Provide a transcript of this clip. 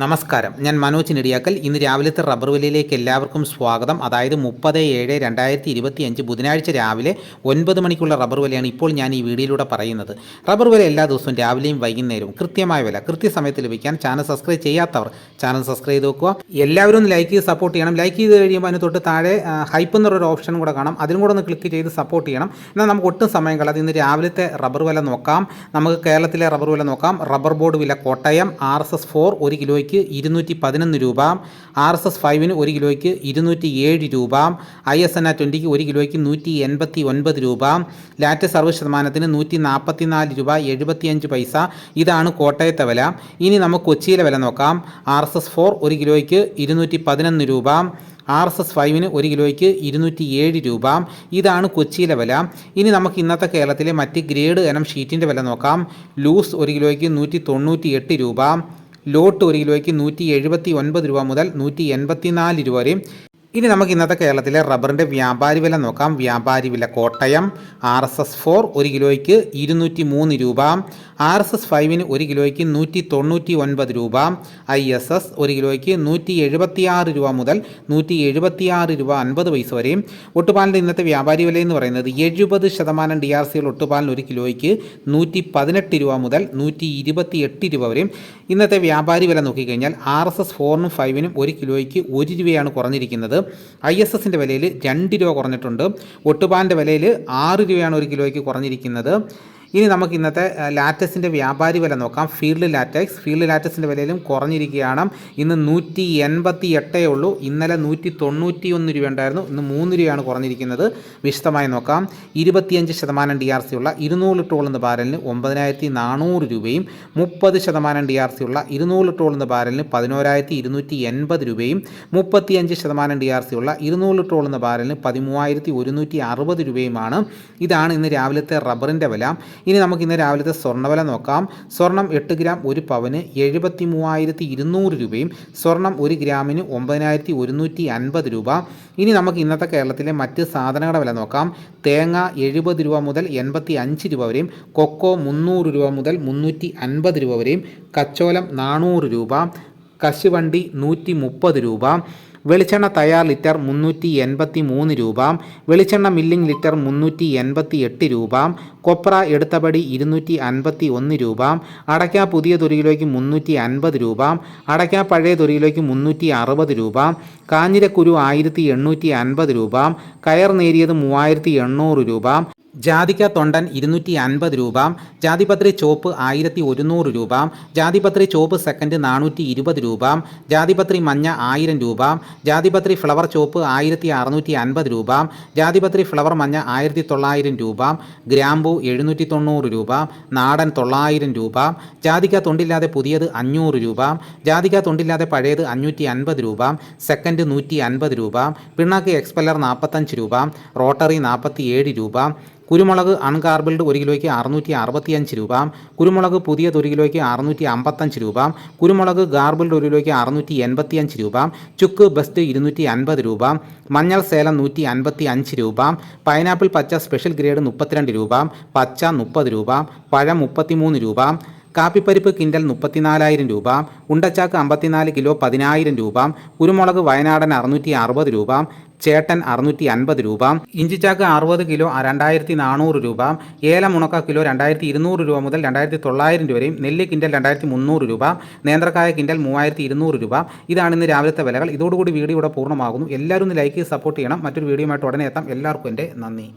നമസ്കാരം. ഞാൻ മനോജ് നെടിയാക്കൽ. ഇന്ന് രാവിലത്തെ റബ്ബർ വിലയിലേക്ക് എല്ലാവർക്കും സ്വാഗതം. അതായത് മുപ്പത് ഏഴ് രണ്ടായിരത്തി ഇരുപത്തി അഞ്ച് ബുധനാഴ്ച രാവിലെ ഒൻപത് മണിക്കുള്ള റബ്ബർ വിലയാണ് ഇപ്പോൾ ഞാൻ ഈ വീഡിയോയിലൂടെ പറയുന്നത്. റബ്ബർ വില എല്ലാ ദിവസവും രാവിലെയും വൈകുന്നേരവും കൃത്യമായ വില കൃത്യസമയത്ത് ലഭിക്കാൻ ചാനൽ സബ്സ്ക്രൈബ് ചെയ്യാത്തവർ ചാനൽ സബ്സ്ക്രൈബ് ചെയ്ത് നോക്കുക എല്ലാവരും ലൈക്ക് ചെയ്ത് സപ്പോർട്ട് ചെയ്യണം. ലൈക്ക് ചെയ്ത് കഴിയുമ്പോൾ അതിന് തൊട്ട് താഴെ ഹൈപ്പ് എന്നൊരു ഓപ്ഷൻ കൂടെ കാണാം. അതിനും കൂടെ ഒന്ന് ക്ലിക്ക് ചെയ്ത് സപ്പോർട്ട് ചെയ്യണം. എന്നാൽ നമുക്ക് ഒട്ടും സമയം കളയാതെ ഇന്ന് രാവിലത്തെ റബ്ബർ വില നോക്കാം. നമുക്ക് കേരളത്തിലെ റബ്ബർ വില നോക്കാം. റബ്ബർ ബോർഡ് വില Kottayam R S S four ഒരു കിലോയ്ക്ക് ഇരുന്നൂറ്റി പതിനൊന്ന് രൂപ ആർ എസ് എസ് ഫൈവിന് ഒരു കിലോയ്ക്ക് ഇരുന്നൂറ്റി ഏഴ് രൂപ ഐ എസ് എൻ ആ ട്വന്റിക്ക് ഒരു കിലോയ്ക്ക് നൂറ്റി എൺപത്തി ഒൻപത് രൂപ ലാറ്റ് സർവ ശതമാനത്തിന് നൂറ്റി നാൽപ്പത്തി നാല് രൂപ എഴുപത്തിയഞ്ച് പൈസ. ഇതാണ് കോട്ടയത്തെ വില. ഇനി നമുക്ക് കൊച്ചിയിലെ വില നോക്കാം. ആർ എസ് എസ് ഫോർ ഒരു കിലോയ്ക്ക് ഇരുന്നൂറ്റി പതിനൊന്ന് രൂപ ആർ എസ് എസ് ഫൈവിന് ഒരു കിലോയ്ക്ക് ഇരുന്നൂറ്റി ഏഴ് രൂപ. ഇതാണ് കൊച്ചിയിലെ വില. ഇനി നമുക്ക് ഇന്നത്തെ കേരളത്തിലെ മറ്റ് ഗ്രേഡ് ഇനം ഷീറ്റിന്റെ വില നോക്കാം. ലൂസ് ഒരു കിലോയ്ക്ക് നൂറ്റി തൊണ്ണൂറ്റി എട്ട് രൂപ ലോട്ട് ഒരു കിലോയ്ക്ക് നൂറ്റി എഴുപത്തി ഒൻപത് രൂപ മുതൽ നൂറ്റി എൺപത്തി നാല് രൂപ വരെയും ഇനി നമുക്ക് ഇന്നത്തെ കേരളത്തിലെ റബ്ബറിന്റെ വ്യാപാരി വില നോക്കാം. വ്യാപാരി വില Kottayam R S S four ഒരു കിലോയ്ക്ക് ഇരുന്നൂറ്റി മൂന്ന് രൂപ ആർ എസ് എസ് ഫൈവിന് ഒരു കിലോയ്ക്ക് നൂറ്റി തൊണ്ണൂറ്റി ഒൻപത് രൂപ ഐ എസ് എസ് ഒരു കിലോയ്ക്ക് നൂറ്റി എഴുപത്തിയാറ് രൂപ മുതൽ നൂറ്റി എഴുപത്തിയാറ് രൂപ അൻപത് പൈസ വരെയും ഒട്ടുപാലിന്റെ ഇന്നത്തെ വ്യാപാരി വില എന്ന് പറയുന്നത് എഴുപത് ശതമാനം ഡി ആർ സികൾ ഒട്ടുപാലിന് ഒരു കിലോയ്ക്ക് നൂറ്റി പതിനെട്ട് രൂപ മുതൽ നൂറ്റി ഇരുപത്തി എട്ട് രൂപ വരെയും ഇന്നത്തെ വ്യാപാരി വില നോക്കിക്കഴിഞ്ഞാൽ ആർ എസ് എസ് ഫോറിനും ഫൈവിനും ഒരു കിലോയ്ക്ക് ഒരു രൂപയാണ് കുറഞ്ഞിരിക്കുന്നത്. ഐ എസ് എസിന്റെ വിലയിൽ രണ്ട് രൂപ കുറഞ്ഞിട്ടുണ്ട്. ഒട്ടുപാലിന്റെ വിലയിൽ ആറ് രൂപയാണ് ഒരു കിലോയ്ക്ക് കുറഞ്ഞിരിക്കുന്നത്. ഇനി നമുക്ക് ഇന്നത്തെ ലാറ്റസിന്റെ വ്യാപാരി വില നോക്കാം. ഫീൽഡ് ലാറ്റക്സ് ഫീൽഡ് ലാറ്റക്സിന്റെ വിലയിലും കുറഞ്ഞിരിക്കുകയാണ്. ഇന്ന് നൂറ്റി എൺപത്തി എട്ടേ ഉള്ളൂ. ഇന്നലെ നൂറ്റി തൊണ്ണൂറ്റി ഒന്ന് രൂപ ഉണ്ടായിരുന്നു ഇന്ന് മൂന്ന് രൂപയാണ് കുറഞ്ഞിരിക്കുന്നത്. വിശദമായി നോക്കാം. ഇരുപത്തിയഞ്ച് ശതമാനം ഡി ആർ സി ഉള്ള ഇരുന്നൂറ് ടോൾ ഉള്ളുന്ന ബാരലിന് ഒമ്പതിനായിരത്തി നാനൂറ് രൂപയും മുപ്പത് ശതമാനം ഡി ആർ സി ഉള്ള ഇരുന്നൂറ് ടോൾ ഉള്ളുന്ന ബാരലിന് പതിനോരായിരത്തി ഇരുന്നൂറ്റി എൺപത് രൂപയും മുപ്പത്തിയഞ്ച് ശതമാനം ഡി ആർ സി ഉള്ള ഇരുന്നൂറ് ടോൾ ഉള്ളുന്ന ബാരലിന് പതിമൂവായിരത്തി ഒരുന്നൂറ്റി അറുപത് രൂപയുമാണ്. ഇതാണ് ഇന്ന് രാവിലത്തെ റബ്ബറിന്റെ വില. ഇനി നമുക്ക് ഇന്ന് രാവിലത്തെ സ്വർണവില നോക്കാം. സ്വർണം എട്ട് ഗ്രാം ഒരു പവന് എഴുപത്തി മൂവായിരത്തി ഇരുന്നൂറ് രൂപയും സ്വർണം ഒരു ഗ്രാമിന് ഒമ്പതിനായിരത്തി ഒരുന്നൂറ്റി അൻപത് രൂപ. ഇനി നമുക്ക് ഇന്നത്തെ കേരളത്തിലെ മറ്റ് സാധനങ്ങളുടെ വില നോക്കാം. തേങ്ങ എഴുപത് രൂപ മുതൽ എൺപത്തി അഞ്ച് രൂപ വരെയും കൊക്കോ മുന്നൂറ് രൂപ മുതൽ മുന്നൂറ്റി അൻപത് രൂപ വരെയും കച്ചോലം നാനൂറ് രൂപ കശുവണ്ടി നൂറ്റി മുപ്പത് രൂപ വെളിച്ചെണ്ണ തയ്യാർ ലിറ്റർ മുന്നൂറ്റി എൺപത്തി മൂന്ന് രൂപ വെളിച്ചെണ്ണ മില്ലിംഗ് ലിറ്റർ മുന്നൂറ്റി എൺപത്തി എട്ട് രൂപ കൊപ്ര എടുത്തപടി ഇരുന്നൂറ്റി അൻപത്തി ഒന്ന് രൂപ അടയ്ക്ക പുതിയ തൊരിയിലേക്ക് മുന്നൂറ്റി അൻപത് രൂപ അടയ്ക്ക പഴയ തൊരിയിലേക്ക് മുന്നൂറ്റി അറുപത് രൂപ കാഞ്ഞിരക്കുരു ആയിരത്തി എണ്ണൂറ്റി അൻപത് രൂപ കയർ നേരിയത് മൂവായിരത്തി എണ്ണൂറ് രൂപ ജാതിക്ക തൊണ്ടൻ ഇരുന്നൂറ്റി അൻപത് രൂപ ജാതിപത്രി ചോപ്പ് ആയിരത്തി ഒരുന്നൂറ് രൂപ ജാതിപത്രി ചോപ്പ് സെക്കൻഡ് നാനൂറ്റി ഇരുപത് രൂപ ജാതിപത്രി മഞ്ഞ ആയിരം രൂപ ജാതിപത്രി ഫ്ലവർ ചോപ്പ് ആയിരത്തി അറുന്നൂറ്റി അൻപത് രൂപ ജാതിപത്രി ഫ്ലവർ മഞ്ഞ ആയിരത്തി തൊള്ളായിരം രൂപ ഗ്രാമ്പു എഴുന്നൂറ്റി തൊണ്ണൂറ് രൂപ നാടൻ തൊള്ളായിരം രൂപ ജാതിക്ക തൊണ്ടില്ലാതെ പുതിയത് അഞ്ഞൂറ് രൂപ ജാതിക്ക തൊണ്ടില്ലാതെ പഴയത് അഞ്ഞൂറ്റി അൻപത് രൂപ സെക്കൻഡ് നൂറ്റി അൻപത് രൂപ പിണ്ണാക്ക് എക്സ്പെല്ലർ നാൽപ്പത്തഞ്ച് രൂപ റോട്ടറി നാൽപ്പത്തി ഏഴ് രൂപ കുരുമുളക് അൺകാർബിൾഡ് ഒരു കിലോയ്ക്ക് അറുന്നൂറ്റി അറുപത്തിയഞ്ച് രൂപ കുരുമുളക് പുതിയത് ഒരു കിലോയ്ക്ക് അറുന്നൂറ്റി അമ്പത്തഞ്ച് രൂപ കുരുമുളക് ഗാർബിൾഡ് ഒരു കിലോയ്ക്ക് അറുന്നൂറ്റി എൺപത്തിയഞ്ച് രൂപ ചുക്ക് ബെസ്റ്റ് ഇരുന്നൂറ്റി അൻപത് രൂപ മഞ്ഞൾ സേലം നൂറ്റി അൻപത്തി അഞ്ച് രൂപ പൈനാപ്പിൾ പച്ച സ്പെഷ്യൽ ഗ്രേഡ് മുപ്പത്തിരണ്ട് രൂപ പച്ച മുപ്പത് രൂപ പഴം മുപ്പത്തിമൂന്ന് രൂപ കാപ്പിപ്പരിപ്പ് കിൻഡൽ മുപ്പത്തിനാലായിരം രൂപ ഉണ്ടച്ചാക്ക് അമ്പത്തിനാല് കിലോ പതിനായിരം രൂപ കുരുമുളക് വയനാടൻ അറുന്നൂറ്റി അറുപത് രൂപ ചേട്ടൻ അറുന്നൂറ്റി അൻപത് രൂപ ഇഞ്ചിച്ചാക്ക് അറുപത് കിലോ രണ്ടായിരത്തി നാനൂറ് രൂപ ഏലമുണക്ക കിലോ രണ്ടായിരത്തി ഇരുന്നൂറ് രൂപ മുതൽ രണ്ടായിരത്തി തൊള്ളായിരം രൂപ വരെയും നെല്ല് കിൻഡൽ രണ്ടായിരത്തി മുന്നൂറ് രൂപ നേന്ത്രക്കായ കിൻഡൽ മൂവായിരത്തി ഇരുന്നൂറ് രൂപ. ഇതാണ് ഇന്ന് രാവിലത്തെ വിലകൾ. ഇതോടുകൂടി വീഡിയോ ഇവിടെ പൂർണമാകുന്നു. എല്ലാവരും ഒന്ന് ലൈക്ക് സപ്പോർട്ട് ചെയ്യണം. മറ്റൊരു വീഡിയോയുമായിട്ട് ഉടനെ എത്താം. എല്ലാവർക്കും എന്റെ നന്ദി.